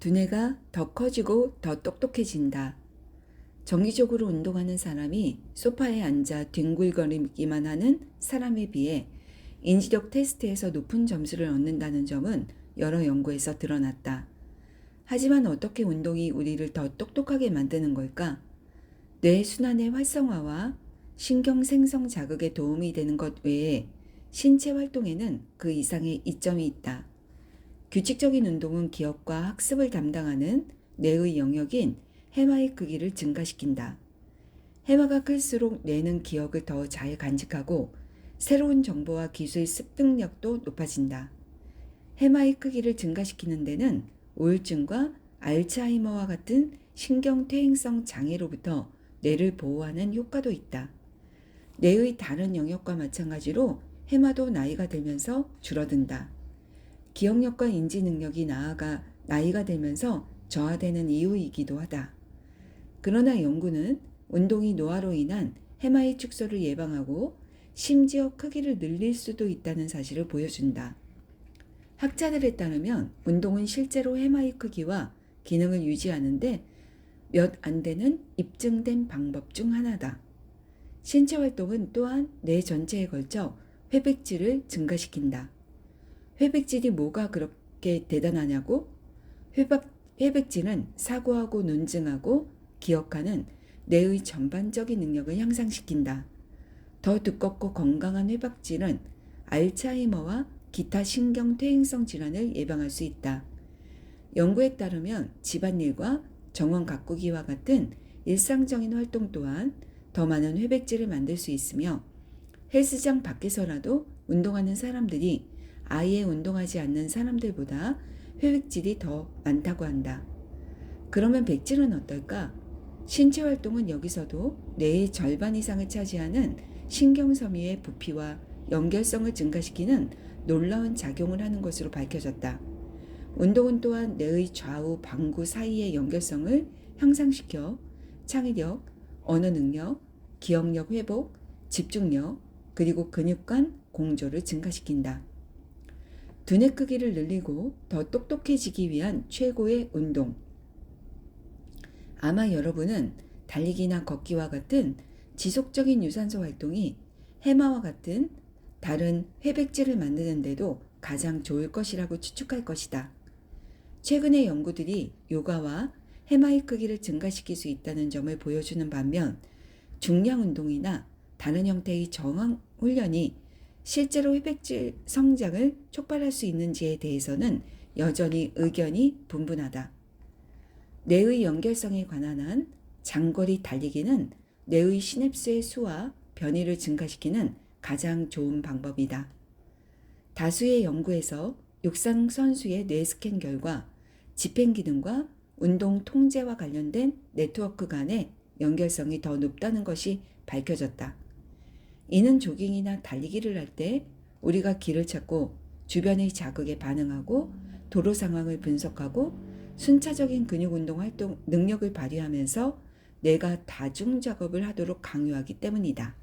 두뇌가 더 커지고 더 똑똑해진다. 정기적으로 운동하는 사람이 소파에 앉아 뒹굴거리기만 하는 사람에 비해 인지력 테스트에서 높은 점수를 얻는다는 점은 여러 연구에서 드러났다. 하지만 어떻게 운동이 우리를 더 똑똑하게 만드는 걸까? 뇌 순환의 활성화와 신경 생성 자극에 도움이 되는 것 외에 신체 활동에는 그 이상의 이점이 있다. 규칙적인 운동은 기억과 학습을 담당하는 뇌의 영역인 해마의 크기를 증가시킨다. 해마가 클수록 뇌는 기억을 더 잘 간직하고 새로운 정보와 기술 습득력도 높아진다. 해마의 크기를 증가시키는 데는 우울증과 알츠하이머와 같은 신경퇴행성 장애로부터 뇌를 보호하는 효과도 있다. 뇌의 다른 영역과 마찬가지로 해마도 나이가 들면서 줄어든다. 기억력과 인지 능력이 나아가 나이가 들면서 저하되는 이유이기도 하다. 그러나 연구는 운동이 노화로 인한 해마의 축소를 예방하고 심지어 크기를 늘릴 수도 있다는 사실을 보여준다. 학자들에 따르면 운동은 실제로 해마의 크기와 기능을 유지하는데 몇 안 되는 입증된 방법 중 하나다. 신체 활동은 또한 뇌 전체에 걸쳐 회백질을 증가시킨다. 회백질이 뭐가 그렇게 대단하냐고? 회백, 회백질은 사고하고 논증하고 기억하는 뇌의 전반적인 능력을 향상시킨다. 더 두껍고 건강한 회백질은 알츠하이머와 기타 신경퇴행성 질환을 예방할 수 있다. 연구에 따르면 집안일과 정원 가꾸기와 같은 일상적인 활동 또한 더 많은 회백질을 만들 수 있으며 헬스장 밖에서라도 운동하는 사람들이 아예 운동하지 않는 사람들보다 회백질이 더 많다고 한다. 그러면 백질은 어떨까? 신체 활동은 여기서도 뇌의 절반 이상을 차지하는 신경섬유의 부피와 연결성을 증가시키는 놀라운 작용을 하는 것으로 밝혀졌다. 운동은 또한 뇌의 좌우 방구 사이의 연결성을 향상시켜 창의력, 언어 능력, 기억력 회복, 집중력, 그리고 근육간 공조를 증가시킨다. 두뇌 크기를 늘리고 더 똑똑해지기 위한 최고의 운동. 아마 여러분은 달리기나 걷기와 같은 지속적인 유산소 활동이 해마와 같은 다른 회백질을 만드는데도 가장 좋을 것이라고 추측할 것이다. 최근의 연구들이 요가와 해마의 크기를 증가시킬 수 있다는 점을 보여주는 반면 중량 운동이나 다른 형태의 저항 훈련이 실제로 회백질 성장을 촉발할 수 있는지에 대해서는 여전히 의견이 분분하다. 뇌의 연결성에 관한 한 장거리 달리기는 뇌의 시냅스의 수와 변이를 증가시키는 가장 좋은 방법이다. 다수의 연구에서 육상 선수의 뇌 스캔 결과 집행 기능과 운동 통제와 관련된 네트워크 간의 연결성이 더 높다는 것이 밝혀졌다. 이는 조깅이나 달리기를 할 때 우리가 길을 찾고 주변의 자극에 반응하고 도로 상황을 분석하고 순차적인 근육 운동 활동 능력을 발휘하면서 내가 다중 작업을 하도록 강요하기 때문이다.